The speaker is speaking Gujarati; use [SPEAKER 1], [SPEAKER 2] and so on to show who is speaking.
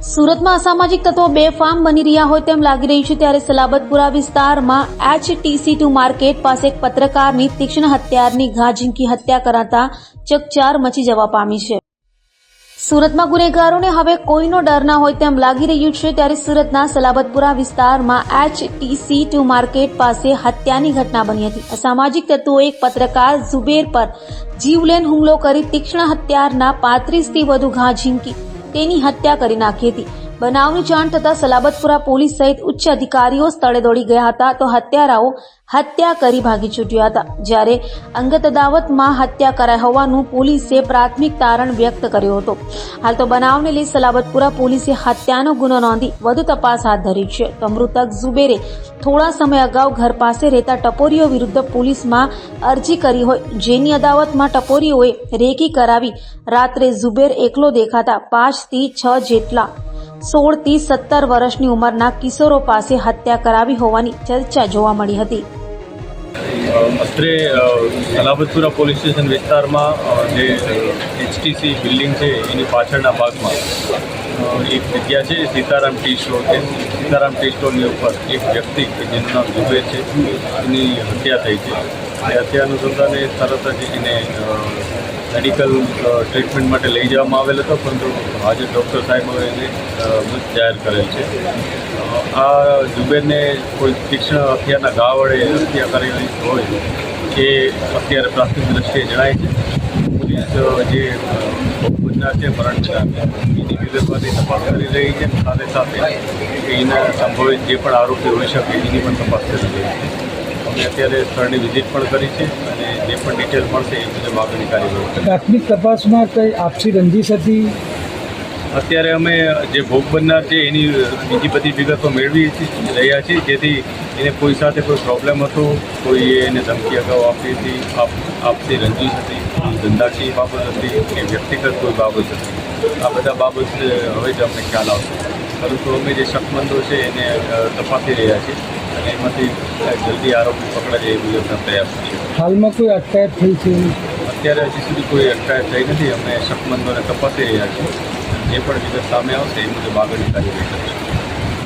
[SPEAKER 1] સુરતમાં અસામાજિક તત્વો બે ફાર્મ બની રહ્યા હોય તેમ લાગી રહ્યું છે ત્યારે સલાબતપુરા વિસ્તારમાં એચટીસી ટુ માર્કેટ પાસે એક પત્રકારની તીક્ષ્ણ હત્યારની ઘા ઝીંકી હત્યા કરાતા ચકચાર મચી જવા પામી છે. સુરતમાં ગુનેગારોને હવે કોઈનો ડર ના હોય તેમ લાગી રહ્યું છે ત્યારે સુરતના સલાબતપુરા વિસ્તારમાં એચટીસી ટુ માર્કેટ પાસે હત્યાની ઘટના બની હતી. અસામાજિક તત્વોએ એક પત્રકાર ઝુબેર પર જીવલેન હુમલો કરી તીક્ષ્ણ હત્યારના પાંત્રીસથી વધુ ઘા ઝીંકી તેની હત્યા કરી નાખી હતી. બનાવની જાણ થતાં સલાબતપુરા પોલીસ સહિત ઉચ્ચ અધિકારીઓ સ્થળે દોડી ગયા હતા તો હત્યારાઓ હત્યા કરી ભાગી છૂટ્યા હતા. જ્યારે અંગત અદાવતમાં હત્યા કરાઈ હોવાનું પોલીસે પ્રાથમિક તારણ વ્યક્ત કર્યો હતો. હાલ તો બનાવને લઈ સલાબતપુરા પોલીસે હત્યાનો ગુનો નોંધી વધુ તપાસ હાથ ધરી છે. તો મૃતક ઝુબેરે થોડા સમય અગાઉ ઘર પાસે રહેતા ટપોરીઓ વિરુદ્ધ પોલીસમાં અરજી કરી હોય. જેની અદાવતમાં ટપોરીઓએ રેકી કરાવી રાત્રે ઝુબેર એકલો દેખાતા પાંચથી છ જેટલા સોળથી સત્તર વર્ષની ઉંમરના કિશોરો પાસે હત્યા કરાવી હોવાની ચર્ચા જોવા મળી હતી.
[SPEAKER 2] અત્રે અલાબતપુરા પોલીસ સ્ટેશન વિસ્તારમાં જે એચટીસી બિલ્ડિંગ છે એની પાછળના ભાગમાં એક જગ્યા છે, સીતારામ ટી સ્ટોર છે. સીતારામ ટી સ્ટોરની ઉપર એક વ્યક્તિ કે જેનું નામ જુબે છે, એની હત્યા થઈ છે. એ હત્યા અનુસંધાને તરત જ એને મેડિકલ ટ્રીટમેન્ટ માટે લઈ જવામાં આવેલ હતો, પરંતુ આજે ડૉક્ટર સાહેબોએ એને મૃત જાહેર કરેલ છે. આ જુબેરને કોઈ તીક્ષ્ણ હત્યાના ઘા હત્યા કરેલી હોય એ અત્યારે પ્રાથમિક દ્રષ્ટિએ જણાય છે. પોલીસ જે ગુજના છે મરણ એની વિગતવારની તપાસ કરી રહી છે. સાથે સાથે એના સંભવિત જે પણ આરોપી હોઈ શકે એની પણ તપાસ કરી રહી છે. અમે અત્યારે સ્થળની વિઝિટ પણ કરી છે અને જે પણ ડિટેલ મળશે એ મુજબ આગળની કાર્યવાહી.
[SPEAKER 3] પ્રાથમિક તપાસમાં કઈ આપસી રંજીશ હતી?
[SPEAKER 2] અત્યારે અમે જે ભોગ બનનાર છે એની બીજી બધી વિગતો મેળવી રહ્યા છીએ. જેથી એને કોઈ સાથે કોઈ પ્રોબ્લેમ હતો? કોઈ એને ધમકી અગાઉ આપી હતી? આપ આપતી રંજીશ હતી? ધંધાકીય બાબત હતી કે વ્યક્તિગત કોઈ બાબત હતી? આ બધા બાબત હવે જ અમને ખ્યાલ આવશે. પરંતુ અમે જે શકમંદો છે એને તપાસી રહ્યા છીએ અને એમાંથી જલ્દી આરોપી પકડાય એ મુજબના પ્રયાસ છે.
[SPEAKER 3] હાલમાં કોઈ અટકાયત થઈ છે
[SPEAKER 2] અત્યારે હજી સુધી કોઈ અટકાયત થઈ નથી. અમે શકમંદોને તપાસી રહ્યા છીએ. જે પણ વિગત સામે આવશે એ મુજબ આગળની કાર્યવાહી કરીશું.